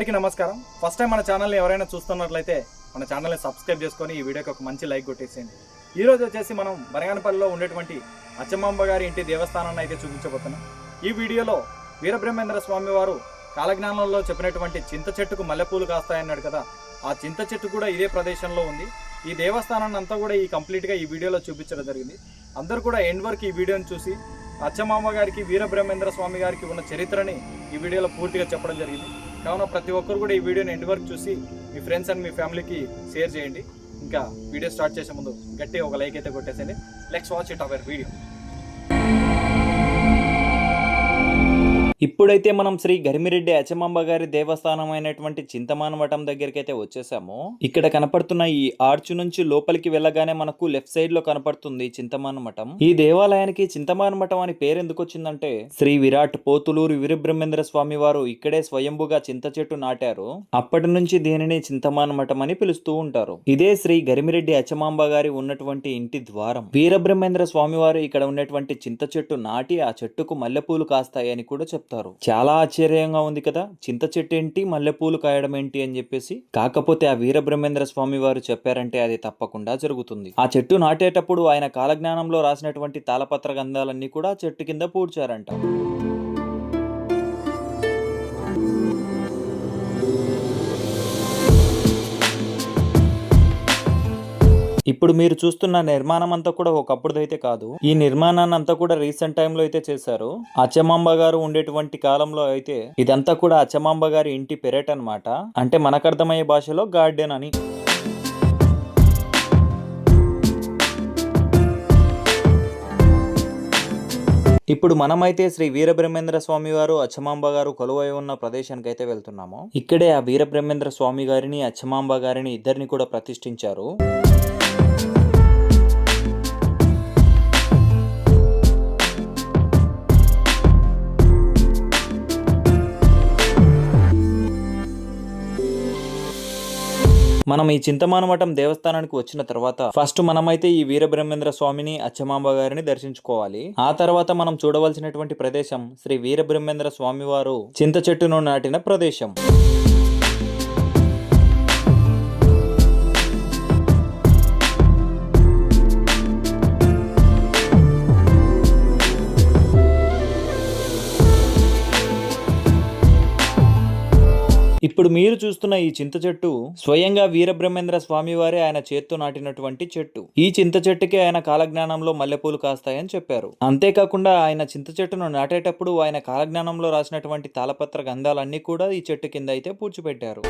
అందరికీ నమస్కారం. First time మన ఛానల్ని ఎవరైనా చూస్తున్నట్లయితే మన ఛానల్ని సబ్స్క్రైబ్ చేసుకొని ఈ వీడియోకి ఒక మంచి లైక్ కొట్టేసేయండి. ఈరోజు వచ్చేసి మనం బరగానపల్లిలో ఉండేటువంటి అచ్చమాంబ గారి ఇంటి దేవస్థానాన్ని అయితే చూపించబోతున్నాం. ఈ వీడియోలో వీరబ్రహ్మేంద్ర స్వామి వారు కాలజ్ఞానంలో చెప్పినటువంటి చింత చెట్టుకు మల్లెపూలు కాస్తాయన్నాడు కదా. ఆ చింత చెట్టు కూడా ఇదే ప్రదేశంలో ఉంది. ఈ దేవస్థానాన్ని అంతా కూడా ఈ కంప్లీట్గా ఈ వీడియోలో చూపించడం జరిగింది. అందరూ కూడా ఎండ్ వరకు ఈ వీడియోని చూసి అచ్చమాంబ గారికి వీరబ్రహ్మేంద్ర స్వామి గారికి ఉన్న చరిత్రని ఈ వీడియోలో పూర్తిగా చెప్పడం జరిగింది. కావున ప్రతి ఒక్కరు కూడా ఈ వీడియోని ఎండ్ వరకు చూసి మీ ఫ్రెండ్స్ అండ్ మీ ఫ్యామిలీకి షేర్ చేయండి. ఇంకా వీడియో స్టార్ట్ చేసే ముందు గట్టిగా ఒక లైక్ అయితే కొట్టేసండి let's watch it our video ఇప్పుడైతే మనం శ్రీ గరిమిరెడ్డి అచ్చమాంబ గారి దేవస్థానం అయినటువంటి చింతమాన మఠం దగ్గరికి అయితే వచ్చేసాము. ఇక్కడ కనపడుతున్న ఈ ఆర్చు నుంచి లోపలికి వెళ్ళగానే మనకు లెఫ్ట్ సైడ్లో కనపడుతుంది చింతమాన మఠం. ఈ దేవాలయానికి చింతమాన మఠం అని పేరు ఎందుకు వచ్చిందంటే శ్రీ విరాట్ పోతులూరు వీరబ్రహ్మేంద్ర స్వామి వారు ఇక్కడే స్వయంభుగా చింత చెట్టు నాటారు. అప్పటి నుంచి దీనిని చింతమాన మఠం అని పిలుస్తూ ఉంటారు. ఇదే శ్రీ గరిమిరెడ్డి అచ్చమాంబ గారి ఉన్నటువంటి ఇంటి ద్వారం. వీరబ్రహ్మేంద్ర స్వామి వారు ఇక్కడ ఉన్నటువంటి చింత చెట్టు నాటి ఆ చెట్టుకు మల్లెపూలు కాస్తాయని కూడా చెప్తారు. చాలా ఆశ్చర్యంగా ఉంది కదా? చింత చెట్టు ఏంటి మల్లెపూలు కాయడం ఏంటి? అని చెప్పేసి. కాకపోతే ఆ వీరబ్రహ్మేంద్ర స్వామి వారు చెప్పారంటే అది తప్పకుండా జరుగుతుంది. ఆ చెట్టు నాటేటప్పుడు ఆయన కాలజ్ఞానంలో రాసినటువంటి తాళపత్ర గంధాలన్నీ కూడా చెట్టు కింద పూడ్చారంట. ఇప్పుడు మీరు చూస్తున్న నిర్మాణం అంతా కూడా ఒకప్పుడుదైతే కాదు. ఈ నిర్మాణాన్ని అంతా కూడా రీసెంట్ టైంలో అయితే చేశారు. అచ్చమాంబ గారు ఉండేటువంటి కాలంలో అయితే ఇదంతా కూడా అచ్చమాంబ గారి ఇంటి పెరట్ అన్నమాట అంటే మనకు అర్థమయ్యే భాషలో గార్డెన్ అని. ఇప్పుడు మనమైతే శ్రీ వీరబ్రహ్మేంద్ర స్వామి వారు అచ్చమాంబ గారు కొలువై ఉన్న ప్రదేశానికి అయితే వెళ్తున్నాము. ఇక్కడే ఆ వీరబ్రహ్మేంద్ర స్వామి గారిని అచ్చమాంబ గారిని ఇద్దరిని కూడా ప్రతిష్ఠించారు. మనం ఈ చింతమానమఠం దేవస్థానానికి వచ్చిన తర్వాత ఫస్ట్ మనమైతే ఈ వీరబ్రహ్మేంద్ర స్వామిని అచ్చమాంబ గారిని దర్శించుకోవాలి. ఆ తర్వాత మనం చూడవలసినటువంటి ప్రదేశం శ్రీ వీరబ్రహ్మేంద్ర స్వామి వారు చింత చెట్టును నాటిన ప్రదేశం. ఇప్పుడు మీరు చూస్తున్న ఈ చింత చెట్టు స్వయంగా వీరబ్రహ్మేంద్ర స్వామి వారే ఆయన చేత్తో నాటినటువంటి చెట్టు. ఈ చింత చెట్టుకి ఆయన కాలజ్ఞానంలో మల్లెపూలు కాస్తాయని చెప్పారు. అంతేకాకుండా ఆయన చింత చెట్టును నాటేటప్పుడు ఆయన కాలజ్ఞానంలో రాసినటువంటి తాళపత్ర గంధాలన్నీ కూడా ఈ చెట్టు కింద అయితే పూడ్చిపెట్టారు.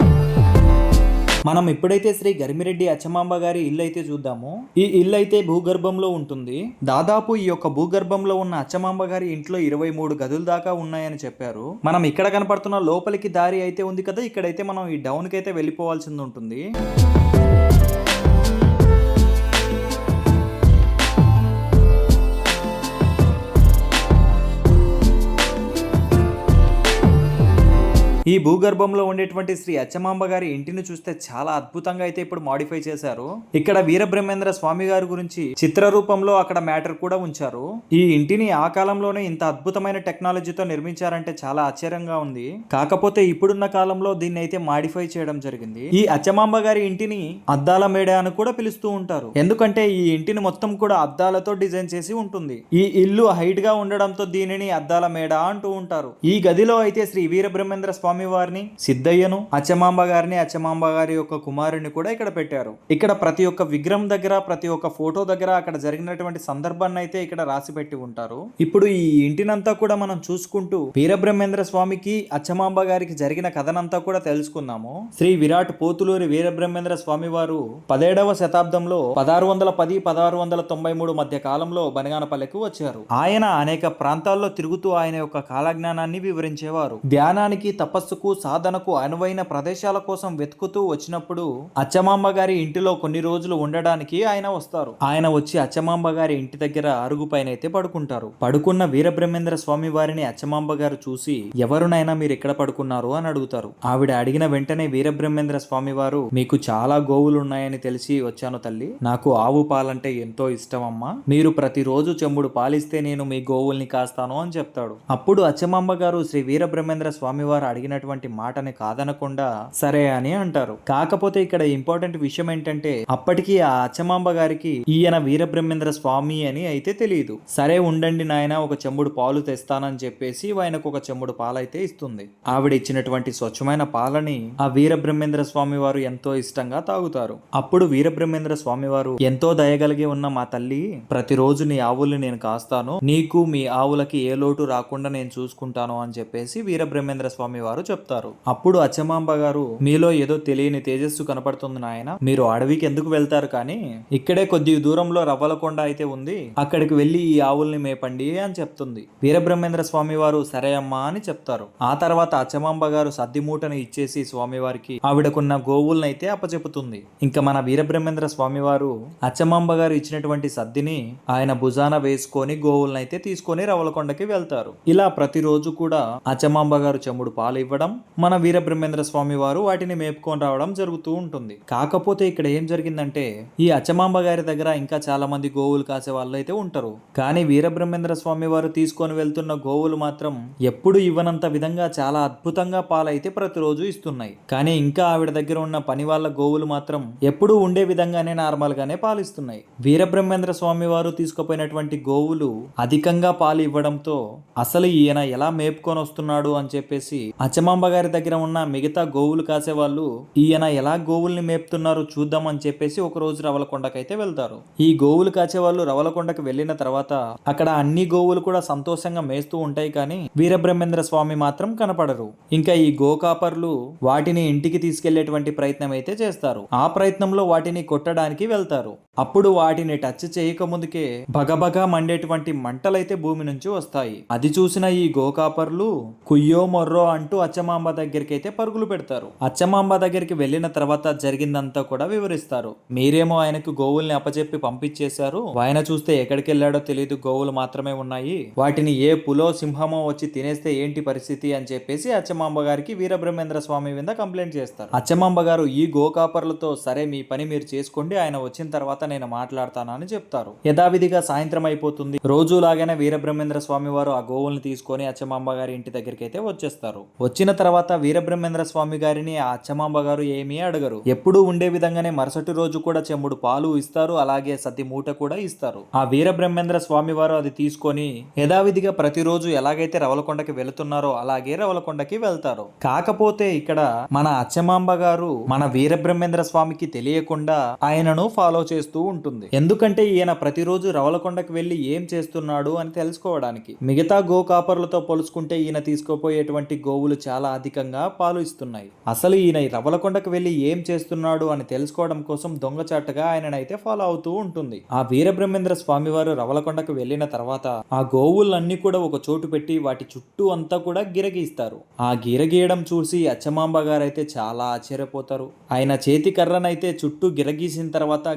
మనం ఎప్పుడైతే శ్రీ గరిమిరెడ్డి అచ్చమాంబ గారి ఇల్లు అయితే చూద్దాము ఈ ఇల్లు అయితే భూగర్భంలో ఉంటుంది. దాదాపు ఈ యొక్క భూగర్భంలో ఉన్న అచ్చమాంబ గారి ఇంట్లో ఇరవై మూడు గదుల దాకా ఉన్నాయని చెప్పారు. మనం ఇక్కడ కనపడుతున్న లోపలికి దారి అయితే ఉంది కదా ఇక్కడైతే మనం ఈ డౌన్ కైతే అయితే వెళ్ళిపోవాల్సింది ఉంటుంది. ఈ భూగర్భంలో ఉండేటువంటి శ్రీ అచ్చమాంబ గారి ఇంటిని చూస్తే చాలా అద్భుతంగా అయితే ఇప్పుడు మాడిఫై చేశారు. ఇక్కడ వీరబ్రహ్మేంద్ర స్వామి గారి గురించి చిత్ర రూపంలో అక్కడ మ్యాటర్ కూడా ఉంచారు. ఈ ఇంటిని ఆ కాలంలోనే ఇంత అద్భుతమైన టెక్నాలజీతో నిర్మించారంటే చాలా ఆశ్చర్యంగా ఉంది. కాకపోతే ఇప్పుడున్న కాలంలో దీన్ని అయితే మాడిఫై చేయడం జరిగింది. ఈ అచ్చమాంబ గారి ఇంటిని అద్దాల మేడ అని కూడా పిలుస్తూ ఉంటారు. ఎందుకంటే ఈ ఇంటిని మొత్తం కూడా అద్దాలతో డిజైన్ చేసి ఉంటుంది. ఈ ఇల్లు హైట్గా ఉండడంతో దీనిని అద్దాల మేడ అంటూ ఉంటారు. ఈ గదిలో అయితే శ్రీ వీరబ్రహ్మేంద్ర స్వామి వారిని సిద్ధయ్యను అచ్చమాంబ గారిని అచ్చమాంబ గారి యొక్క కుమారుని కూడా ఇక్కడ పెట్టారు. ఇక్కడ ప్రతి ఒక్క విగ్రహం దగ్గర ప్రతి ఒక్క ఫోటో దగ్గర అక్కడ జరిగినటువంటి సందర్భాన్ని అయితే ఇక్కడ రాసి పెట్టి ఉంటారు. ఇప్పుడు ఈ ఇంటినంతా కూడా మనం చూసుకుంటూ వీరబ్రహ్మేంద్ర స్వామికి అచ్చమాంబ గారికి జరిగిన కథనంతా కూడా తెలుసుకుందాము. శ్రీ విరాట్ పోతులూరి వీరబ్రహ్మేంద్ర స్వామి వారు పదేడవ శతాబ్దంలో పదహారు వందల పది పదహారు వందల తొంభై మూడు మధ్య కాలంలో బనగానపల్లెకు వచ్చారు. ఆయన అనేక ప్రాంతాల్లో తిరుగుతూ ఆయన యొక్క కాలజ్ఞానాన్ని వివరించేవారు. ధ్యానానికి తపస్సుకు సాధనకు అనువైన ప్రదేశాల కోసం వెతుకుతూ వచ్చినప్పుడు అచ్చమాంబ గారి ఇంటిలో కొన్ని రోజులు ఉండడానికి ఆయన వస్తారు. ఆయన వచ్చి అచ్చమాంబ గారి ఇంటి దగ్గర అరుగు పైన అయితే పడుకుంటారు. పడుకున్న వీరబ్రహ్మేంద్ర స్వామి వారిని అచ్చమాంబ గారు చూసి ఎవరునైనా మీరు ఎక్కడ పడుకున్నారు? అని అడుగుతారు. ఆవిడ అడిగిన వెంటనే వీరబ్రహ్మేంద్ర స్వామి వారు మీకు చాలా గోవులు ఉన్నాయని తెలిసి వచ్చాను తల్లి. నాకు ఆవు పాలంటే ఎంతో ఇష్టం అమ్మా మీరు ప్రతిరోజు చెమ్ముడు పాలిస్తే నేను మీ గోవుల్ని కాస్తాను అని చెప్తాడు. అప్పుడు అచ్చమాంబ గారు శ్రీ వీరబ్రహ్మేంద్ర స్వామి వారు అడిగిన అనేటువంటి మాటని కాదనకుండా సరే అని అంటారు. కాకపోతే ఇక్కడ ఇంపార్టెంట్ విషయం ఏంటంటే అప్పటికి ఆ అచ్చమాంబ గారికి ఈయన వీరబ్రహ్మేంద్ర స్వామి అని అయితే తెలియదు. సరే ఉండండి నాయన ఒక చెంబుడు పాలు తెస్తానని చెప్పేసి ఆయనకు ఒక చెంబుడు పాలైతే ఇస్తుంది. ఆవిడ ఇచ్చినటువంటి స్వచ్ఛమైన పాలని ఆ వీరబ్రహ్మేంద్ర స్వామి వారు ఎంతో ఇష్టంగా తాగుతారు. అప్పుడు వీరబ్రహ్మేంద్ర స్వామి వారు ఎంతో దయగలిగి ఉన్న మా తల్లి ప్రతిరోజు నీ ఆవుల్ని నేను కాస్తాను నీకు మీ ఆవులకి ఏ లోటు రాకుండా నేను చూసుకుంటాను అని చెప్పేసి వీరబ్రహ్మేంద్ర స్వామి వారు చెప్తారు. అప్పుడు అచ్చమాంబ గారు మీలో ఏదో తెలియని తేజస్సు కనపడుతుంది నాయన మీరు అడవికి ఎందుకు వెళ్తారు కానీ ఇక్కడే కొద్ది దూరంలో రవ్వలకొండ అయితే ఉంది అక్కడికి వెళ్ళి ఈ ఆవుల్ని మేపండి అని చెప్తుంది. వీరబ్రహ్మేంద్ర స్వామి వారు సరే అమ్మా అని చెప్తారు. ఆ తర్వాత అచ్చమాంబ గారు సద్దిమూటను ఇచ్చేసి స్వామివారికి ఆవిడకున్న గోవులనైతే అప్పచెపుతుంది. ఇంకా మన వీరబ్రహ్మేంద్ర స్వామివారు అచ్చమాంబ గారు ఇచ్చినటువంటి సద్దిని ఆయన భుజాన వేసుకొని గోవులనైతే తీసుకొని రవలకొండకి వెళ్తారు. ఇలా ప్రతిరోజు కూడా అచ్చమాంబ గారు చెమ్ముడు పాలు ఇవ్వడం మన వీరబ్రహ్మేంద్ర స్వామి వారు వాటిని మేపుకొని రావడం జరుగుతూ ఉంటుంది. కాకపోతే ఇక్కడ ఏం జరిగిందంటే ఈ అచ్చమాంబ గారి దగ్గర ఇంకా చాలా మంది గోవులు కాసే వాళ్ళు అయితే ఉంటారు. కానీ వీరబ్రహ్మేంద్ర స్వామి వారు తీసుకొని వెళ్తున్న గోవులు మాత్రం ఎప్పుడు ఇవ్వనంత విధంగా చాలా అద్భుతంగా పాలైతే ప్రతిరోజు ఇస్తున్నాయి. కానీ ఇంకా ఆవిడ దగ్గర ఉన్న పని వాళ్ళ గోవులు మాత్రం ఎప్పుడు ఉండే విధంగానే నార్మల్ గానే పాలిస్తున్నాయి. వీరబ్రహ్మేంద్ర స్వామి వారు తీసుకుపోయినటువంటి గోవులు అధికంగా పాలు ఇవ్వడంతో అసలు ఈయన ఎలా మేపుకొని వస్తున్నాడు అని చెప్పేసి అచ్చమాంబ గారి దగ్గర ఉన్న మిగతా గోవులు కాసేవాళ్ళు ఈయన ఎలా గోవుల్ని మేపుతున్నారో చూద్దామని చెప్పేసి ఒక రోజు రవలకొండకైతే వెళ్తారు. ఈ గోవులు కాచేవాళ్ళు రవలకొండకు వెళ్ళిన తర్వాత అక్కడ అన్ని గోవులు కూడా సంతోషంగా మేస్తూ ఉంటాయి కానీ వీరబ్రహ్మేంద్ర స్వామి మాత్రం కనపడరు. ఇంకా ఈ గోకాపర్లు వాటిని ఇంటికి తీసుకెళ్ళేటువంటి ప్రయత్నం అయితే చేస్తారు. ఆ ప్రయత్నంలో వాటిని కొట్టడానికి వెళ్తారు. అప్పుడు వాటిని టచ్ చేయక ముందుకే భగభగా మండేటువంటి మంటలైతే భూమి నుంచి వస్తాయి. అది చూసిన ఈ గోకాపర్లు కుయ్యో మొర్రో అంటూ అచ్చమాంబ దగ్గరికి అయితే పరుగులు పెడతారు. అచ్చమాంబ దగ్గరికి వెళ్ళిన తర్వాత జరిగిందంతా కూడా వివరిస్తారు. మీరేమో ఆయనకు గోవుల్ని అప్పచెప్పి పంపించేశారు. ఆయన చూస్తే ఎక్కడికి వెళ్ళాడో తెలియదు గోవులు మాత్రమే ఉన్నాయి. వాటిని ఏ పులో సింహమో వచ్చి తినేస్తే ఏంటి పరిస్థితి అని చెప్పేసి అచ్చమాంబ గారికి వీరబ్రహ్మేంద్ర స్వామి మీద కంప్లైంట్ చేస్తారు. అచ్చమాంబ గారు ఈ గోకాపర్లతో సరే మీ పని మీరు చేసుకోండి ఆయన వచ్చిన తర్వాత నేను మాట్లాడతానని చెప్తారు. యథావిధిగా సాయంత్రం అయిపోతుంది. రోజులాగానే వీరబ్రహ్మేంద్ర స్వామి వారు ఆ గోవుల్ని తీసుకొని అచ్చమాంబ గారి ఇంటి దగ్గరికి అయితే వచ్చేస్తారు. వచ్చిన తర్వాత వీరబ్రహ్మేంద్ర స్వామి గారిని ఆ అచ్చమాంబ గారు ఏమీ అడగరు. ఎప్పుడూ ఉండే విధంగానే మరుసటి రోజు కూడా చెంబుడు పాలు ఇస్తారు అలాగే సతి మూట కూడా ఇస్తారు. ఆ వీరబ్రహ్మేంద్ర స్వామి వారు అది తీసుకొని యథావిధిగా ప్రతిరోజు ఎలాగైతే రవలకొండకి వెళుతున్నారో అలాగే రవలకొండకి వెళ్తారు. కాకపోతే ఇక్కడ మన అచ్చమాంబ గారు మన వీరబ్రహ్మేంద్ర స్వామికి తెలియకుండా ఆయనను ఫాలో చేస్తారు చేస్తూ ఉంటుంది. ఎందుకంటే ఈయన ప్రతిరోజు రవలకొండకు వెళ్ళి ఏం చేస్తున్నాడు అని తెలుసుకోవడానికి. మిగతా గో కాపర్లతో పోల్చుకుంటే ఈయన తీసుకోపోయేటువంటి గోవులు చాలా అధికంగా పాలు ఇస్తున్నాయి. అసలు ఈయన రవలకొండకు వెళ్ళి ఏం చేస్తున్నాడు అని తెలుసుకోవడం కోసం దొంగచాటుగా ఆయననైతే ఫాలో అవుతూ ఉంటుంది. ఆ వీరబ్రహ్మేంద్ర స్వామి వారు రవలకొండకు వెళ్ళిన తర్వాత ఆ గోవులన్నీ కూడా ఒక చోటు పెట్టి వాటి చుట్టూ అంతా కూడా గిరగీస్తారు. ఆ గిరగీయడం చూసి అచ్చమాంబ గారు అయితే చాలా ఆశ్చర్యపోతారు. ఆయన చేతి కర్రనైతే చుట్టూ గిరగీసిన తర్వాత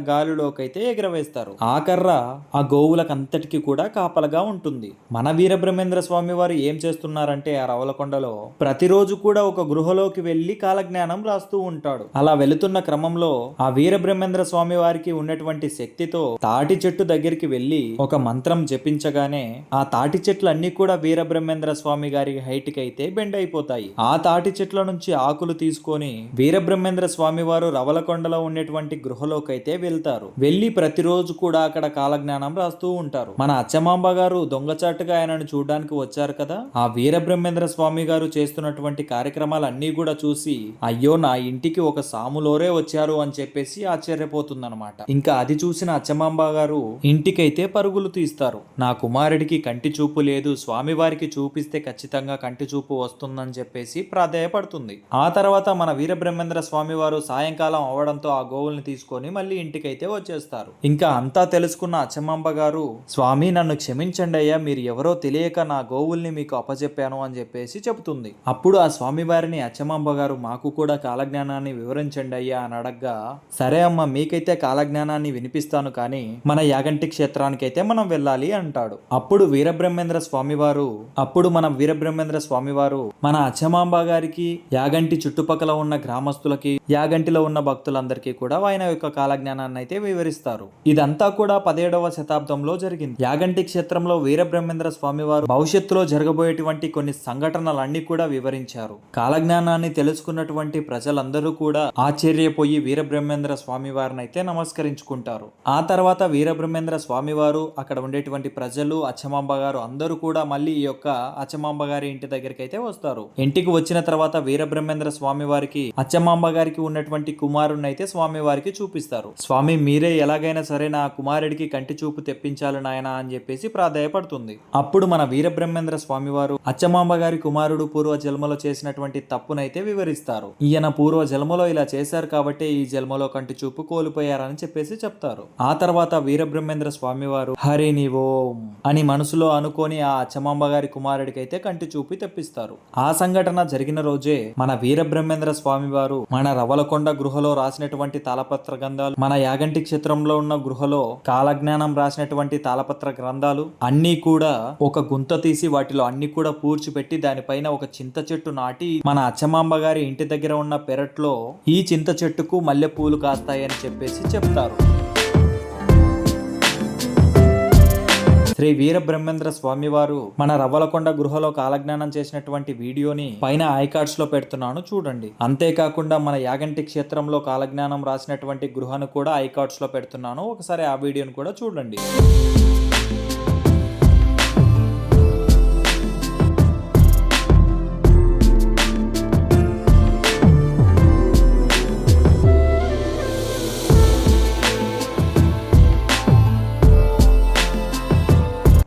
గాలిలోకైతే ఎగరవేస్తారు. ఆ కర్ర ఆ గోవులకంతటికి కూడా కాపలగా ఉంటుంది. మన వీరబ్రహ్మేంద్ర స్వామి వారు ఏం చేస్తున్నారంటే ఆ రవలకొండలో ప్రతిరోజు కూడా ఒక గృహలోకి వెళ్ళి కాలజ్ఞానం రాస్తూ ఉంటాడు. అలా వెళుతున్న క్రమంలో ఆ వీరబ్రహ్మేంద్ర స్వామి వారికి ఉన్నటువంటి శక్తితో తాటి చెట్టు దగ్గరికి వెళ్ళి ఒక మంత్రం జపించగానే ఆ తాటి చెట్లు అన్ని కూడా వీరబ్రహ్మేంద్ర స్వామి గారి హైట్కి అయితే బెండ్ అయిపోతాయి. ఆ తాటి చెట్ల నుంచి ఆకులు తీసుకొని వీరబ్రహ్మేంద్ర స్వామి వారు రవలకొండలో ఉండేటువంటి గృహలోకైతే వెళ్తారు. వెళ్ళి ప్రతిరోజు కూడా అక్కడ కాలజ్ఞానం రాస్తూ ఉంటారు. మన అచ్చమాంబ గారు దొంగచాటుగా ఆయనను చూడడానికి వచ్చారు కదా? ఆ వీరబ్రహ్మేంద్ర స్వామి గారు చేస్తున్నటువంటి కార్యక్రమాలు అన్ని కూడా చూసి అయ్యో నా ఇంటికి ఒక సాములోరే వచ్చారు అని చెప్పేసి ఆశ్చర్యపోతుందనమాట ఇంకా అది చూసిన అచ్చమాంబ గారు ఇంటికైతే పరుగులు తీస్తారు. నా కుమారుడికి కంటి చూపు లేదు స్వామివారికి చూపిస్తే ఖచ్చితంగా కంటి చూపు వస్తుందని చెప్పేసి ప్రాధేయపడుతుంది. ఆ తర్వాత మన వీరబ్రహ్మేంద్ర స్వామి వారు సాయంకాలం అవడంతో ఆ గోవుల్ని తీసుకొని మళ్ళీ ఇంటికైతే చేస్తారు. ఇంకా అంతా తెలుసుకున్న అచ్చమాంబ గారు స్వామి నన్ను క్షమించండి అయ్యా మీరు ఎవరో తెలియక నా గోవుల్ని మీకు అప్పచెప్పాను అని చెప్పేసి చెబుతుంది. అప్పుడు ఆ స్వామివారిని అచ్చమాంబ గారు మాకు కూడా కాలజ్ఞానాన్ని వివరించండి అయ్యా అని అడగ్గా సరే అమ్మ మీకైతే కాలజ్ఞానాన్ని వినిపిస్తాను కానీ మన యాగంటి క్షేత్రానికి అయితే మనం వెళ్ళాలి అంటాడు. అప్పుడు వీరబ్రహ్మేంద్ర స్వామివారు అప్పుడు మన వీరబ్రహ్మేంద్ర స్వామివారు మన అచ్చమాంబ గారికి యాగంటి చుట్టుపక్కల ఉన్న గ్రామస్తులకి యాగంటిలో ఉన్న భక్తులందరికీ కూడా ఆయన యొక్క కాలజ్ఞానాన్ని అయితే వివరిస్తారు. ఇదంతా కూడా పదిహేడవ శతాబ్దంలో జరిగింది. యాగంటి క్షేత్రంలో వీరబ్రహ్మేంద్ర స్వామివారు భవిష్యత్తులో జరగబోయేటువంటి కొన్ని సంఘటనలన్నీ కూడా వివరించారు. కాలజ్ఞానాన్ని తెలుసుకున్నటువంటి ప్రజలందరూ కూడా ఆశ్చర్యపోయి వీరబ్రహ్మేంద్ర స్వామి వారిని అయితే నమస్కరించుకుంటారు. ఆ తర్వాత వీరబ్రహ్మేంద్ర స్వామివారు అక్కడ ఉండేటువంటి ప్రజలు అచ్చమాంబ గారు అందరూ కూడా మళ్ళీ ఈ యొక్క అచ్చమాంబ గారి ఇంటి దగ్గరికి అయితే వస్తారు. ఇంటికి వచ్చిన తర్వాత వీరబ్రహ్మేంద్ర స్వామి వారికి అచ్చమాంబ గారికి ఉన్నటువంటి కుమారుని అయితే స్వామి వారికి చూపిస్తారు. స్వామి మీరు ఎలాగైనా సరే నా కుమారుడికి కంటి చూపు తెప్పించాలి నాయన అని చెప్పేసి ప్రాధాయపడుతుంది. అప్పుడు మన వీరబ్రహ్మేంద్ర స్వామివారు అచ్చమాంబ గారి కుమారుడు పూర్వ జన్మలో చేసినటువంటి తప్పునైతే వివరిస్తారు. ఈయన పూర్వ జన్మలో ఇలా చేశారు కాబట్టి ఈ జన్మలో కంటి చూపు కోల్పోయారని చెప్పేసి చెప్తారు. ఆ తర్వాత వీరబ్రహ్మేంద్ర స్వామివారు హరిని హరి నీ ఓం అని మనసులో అనుకొని ఆ అచ్చమాంబ గారి కుమారుడికి అయితే కంటి చూపు తెప్పిస్తారు. ఆ సంఘటన జరిగిన రోజే మన వీరబ్రహ్మేంద్ర స్వామివారు మన రవలకొండ గృహలో రాసినటువంటి తాళపత్ర గంధాలు మన యాగంటి చిత్రంలో ఉన్న గృహలో కాలజ్ఞానం రాసినటువంటి తాళపత్ర గ్రంథాలు అన్నీ కూడా ఒక గుంత తీసి వాటిలో అన్ని కూడా పూడ్చిపెట్టి దానిపైన ఒక చింత చెట్టు నాటి మన అచ్చమాంబ గారి ఇంటి దగ్గర ఉన్న పెరట్లో ఈ చింత చెట్టుకు మల్లె పూలు కాస్తాయని చెప్పేసి చెప్తారు. శ్రీ వీరబ్రహ్మేంద్ర స్వామి వారు మన రవ్వలకొండ గృహలో కాలజ్ఞానం చేసినటువంటి వీడియోని పైన ఐకార్డ్స్లో పెడుతున్నాను చూడండి. అంతేకాకుండా మన యాగంటి క్షేత్రంలో కాలజ్ఞానం రాసినటువంటి గృహను కూడా ఐకార్డ్స్లో పెడుతున్నాను. ఒకసారి ఆ వీడియోని కూడా చూడండి.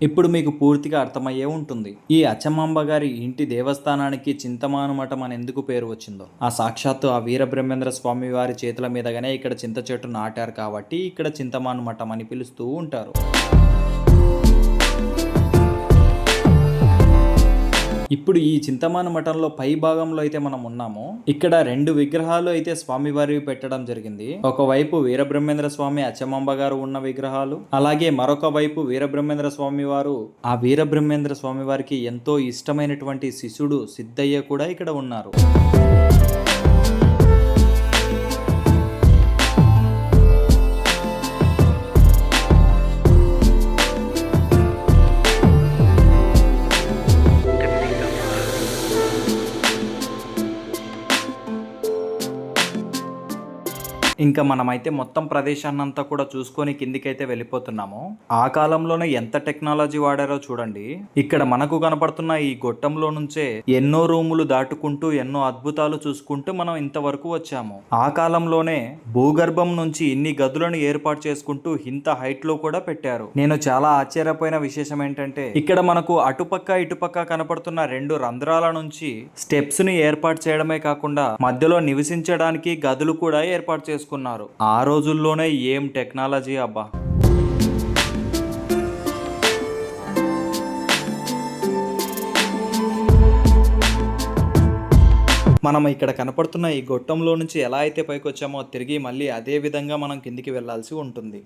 ఇప్పుడు మీకు పూర్తిగా అర్థమయ్యే ఉంటుంది. ఈ అచ్చమాంబ గారి ఇంటి దేవస్థానానికి చింతమాను మఠం అని ఎందుకు పేరు వచ్చిందో. ఆ సాక్షాత్తు ఆ వీరబ్రహ్మేంద్ర స్వామి వారి చేతుల మీదగానే ఇక్కడ చింత చెట్టు నాటారు కాబట్టి ఇక్కడ చింతమానుమఠం అని పిలుస్తూ ఉంటారు. ఇప్పుడు ఈ చింతమాన మఠంలో పై భాగంలో అయితే మనం ఉన్నాము. ఇక్కడ రెండు విగ్రహాలు అయితే స్వామివారి పెట్టడం జరిగింది. ఒకవైపు వీరబ్రహ్మేంద్ర స్వామి అచ్చమాంబ గారు ఉన్న విగ్రహాలు అలాగే మరొక వైపు వీరబ్రహ్మేంద్ర స్వామి వారు ఆ వీరబ్రహ్మేంద్ర స్వామి వారికి ఎంతో ఇష్టమైనటువంటి శిష్యుడు సిద్ధయ్య కూడా ఇక్కడ ఉన్నారు. ఇంకా మనమైతే మొత్తం ప్రదేశాన్ని అంతా కూడా చూసుకొని కిందికైతే వెళ్ళిపోతున్నాము. ఆ కాలంలోనే ఎంత టెక్నాలజీ వాడారో చూడండి. ఇక్కడ మనకు కనపడుతున్న ఈ గొట్టంలో నుంచే ఎన్నో రూములు దాటుకుంటూ ఎన్నో అద్భుతాలు చూసుకుంటూ మనం ఇంతవరకు వచ్చాము. ఆ కాలంలోనే భూగర్భం నుంచి ఇన్ని గదులను ఏర్పాటు చేసుకుంటూ ఇంత హైట్లో కూడా పెట్టారు. నేను చాలా ఆశ్చర్యపోయిన విశేషం ఏంటంటే ఇక్కడ మనకు అటుపక్క ఇటుపక్క కనపడుతున్న రెండు రంధ్రాల నుంచి స్టెప్స్ని ఏర్పాటు చేయడమే కాకుండా మధ్యలో నివసించడానికి గదులు కూడా ఏర్పాటు చేసుకున్నారు. ఆ రోజుల్లోనే ఏం టెక్నాలజీ అబ్బా. మనం ఇక్కడ కనపడుతున్న ఈ గొట్టంలో నుంచి ఎలా అయితే పైకి వచ్చామో తిరిగి మళ్ళీ అదే విధంగా మనం కిందికి వెళ్ళాల్సి ఉంటుంది.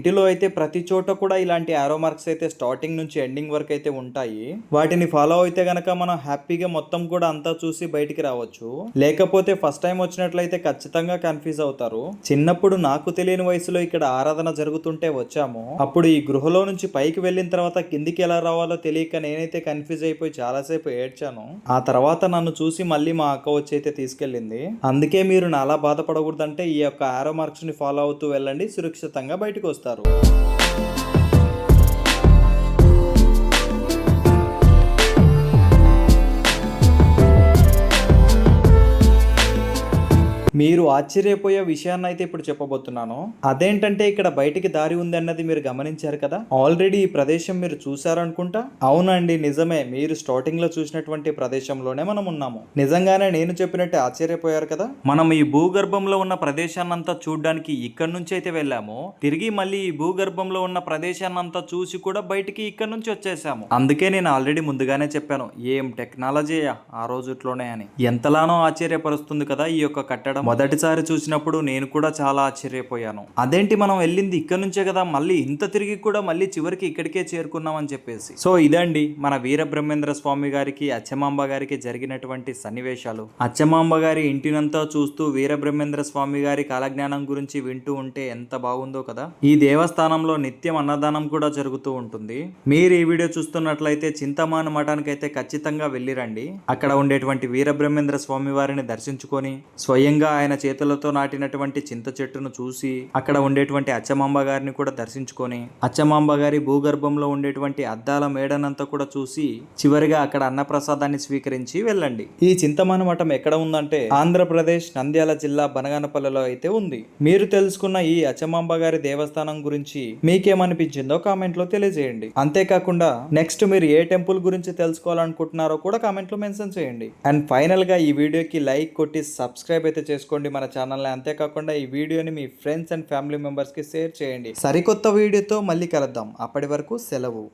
ఇంటిలో అయితే ప్రతి చోట కూడా ఇలాంటి ఆరో మార్క్స్ అయితే స్టార్టింగ్ నుంచి ఎండింగ్ వరకు అయితే ఉంటాయి. వాటిని ఫాలో అయితే గనక మనం హ్యాపీగా మొత్తం కూడా అంతా చూసి బయటికి రావచ్చు. లేకపోతే ఫస్ట్ టైం వచ్చినట్లయితే ఖచ్చితంగా కన్ఫ్యూజ్ అవుతారు. చిన్నప్పుడు నాకు తెలియని వయసులో ఇక్కడ ఆరాధన జరుగుతుంటే వచ్చాము. అప్పుడు ఈ గృహలో నుంచి పైకి వెళ్ళిన తర్వాత కిందికి ఎలా రావాలో తెలియక నేనైతే కన్ఫ్యూజ్ అయిపోయి చాలాసేపు ఏడ్చాను. ఆ తర్వాత నన్ను చూసి మళ్ళీ మా అక్క వచ్చి అయితే తీసుకెళ్ళింది. అందుకే మీరు నాలా బాధపడకూడదంటే ఈ యొక్క ఆరో మార్క్స్ని ఫాలో అవుతూ వెళ్ళండి. సురక్షితంగా బయటకు వస్తారు. tarô. మీరు ఆశ్చర్యపోయే విషయాన్ని అయితే ఇప్పుడు చెప్పబోతున్నాను. అదేంటంటే ఇక్కడ బయటికి దారి ఉంది అన్నది మీరు గమనించారు కదా? ఆల్రెడీ ఈ ప్రదేశం మీరు చూసారనుకుంటా అవునండి నిజమే. మీరు స్టార్టింగ్లో చూసినటువంటి ప్రదేశంలోనే మనం ఉన్నాము. నిజంగానే నేను చెప్పినట్టు ఆశ్చర్యపోయారు కదా? మనం ఈ భూగర్భంలో ఉన్న ప్రదేశాన్నంతా చూడడానికి ఇక్కడి నుంచి అయితే వెళ్ళాము. తిరిగి మళ్ళీ ఈ భూగర్భంలో ఉన్న ప్రదేశాన్నంతా చూసి కూడా బయటికి ఇక్కడ నుంచి వచ్చేసాము. అందుకే నేను ఆల్రెడీ ముందుగానే చెప్పాను ఏం టెక్నాలజీయా ఆ రోజుట్లోనే అని. ఎంతలానో ఆశ్చర్యపరుస్తుంది కదా ఈ యొక్క కట్టడం? మొదటిసారి చూసినప్పుడు నేను కూడా చాలా ఆశ్చర్యపోయాను. అదేంటి మనం వెళ్ళింది ఇక్కడ నుంచే కదా మళ్ళీ ఇంత తిరిగి కూడా మళ్ళీ చివరికి ఇక్కడికే చేరుకున్నామని చెప్పేసి. సో ఇదండి మన వీరబ్రహ్మేంద్ర స్వామి గారికి అచ్చమాంబ గారికి జరిగినటువంటి సన్నివేశాలు. అచ్చమాంబ గారి ఇంటినంతా చూస్తూ వీరబ్రహ్మేంద్ర స్వామి గారి కాలజ్ఞానం గురించి వింటూ ఉంటే ఎంత బాగుందో కదా. ఈ దేవస్థానంలో నిత్యం అన్నదానం కూడా జరుగుతూ ఉంటుంది. మీరు ఈ వీడియో చూస్తున్నట్లయితే చింతమాను మఠానికి అయితే ఖచ్చితంగా వెళ్ళిరండి. అక్కడ ఉండేటువంటి వీరబ్రహ్మేంద్ర స్వామి వారిని దర్శించుకొని స్వయంగా ఆయన చేతులతో నాటినటువంటి చింత చెట్టును చూసి అక్కడ ఉండేటువంటి అచ్చమాంబ గారిని కూడా దర్శించుకొని అచ్చమాంబ గారి భూగర్భంలో ఉండేటువంటి అద్దాల మేడనంతా కూడా చూసి చివరిగా అక్కడ అన్నప్రసాదాన్ని స్వీకరించి వెళ్ళండి. ఈ చింతమాన మఠం ఎక్కడ ఉందంటే ఆంధ్రప్రదేశ్ నంద్యాల జిల్లా బనగానపల్లిలో అయితే ఉంది. మీరు తెలుసుకున్న ఈ అచ్చమాంబ గారి దేవస్థానం గురించి మీకేమనిపించిందో కామెంట్లో తెలియజేయండి. అంతేకాకుండా నెక్స్ట్ మీరు ఏ టెంపుల్ గురించి తెలుసుకోవాలనుకుంటున్నారో కూడా కామెంట్లో మెన్షన్ చేయండి. అండ్ ఫైనల్గా ఈ వీడియోకి లైక్ కొట్టి సబ్స్క్రైబ్ అయితే చేసుకోండి మన ఛానల్ని అంతేకాకుండా ఈ వీడియోని మీ ఫ్రెండ్స్ అండ్ ఫ్యామిలీ మెంబర్స్కి షేర్ చేయండి. సరికొత్త వీడియోతో మళ్ళీ కలుద్దాం. అప్పటి వరకు సెలవు.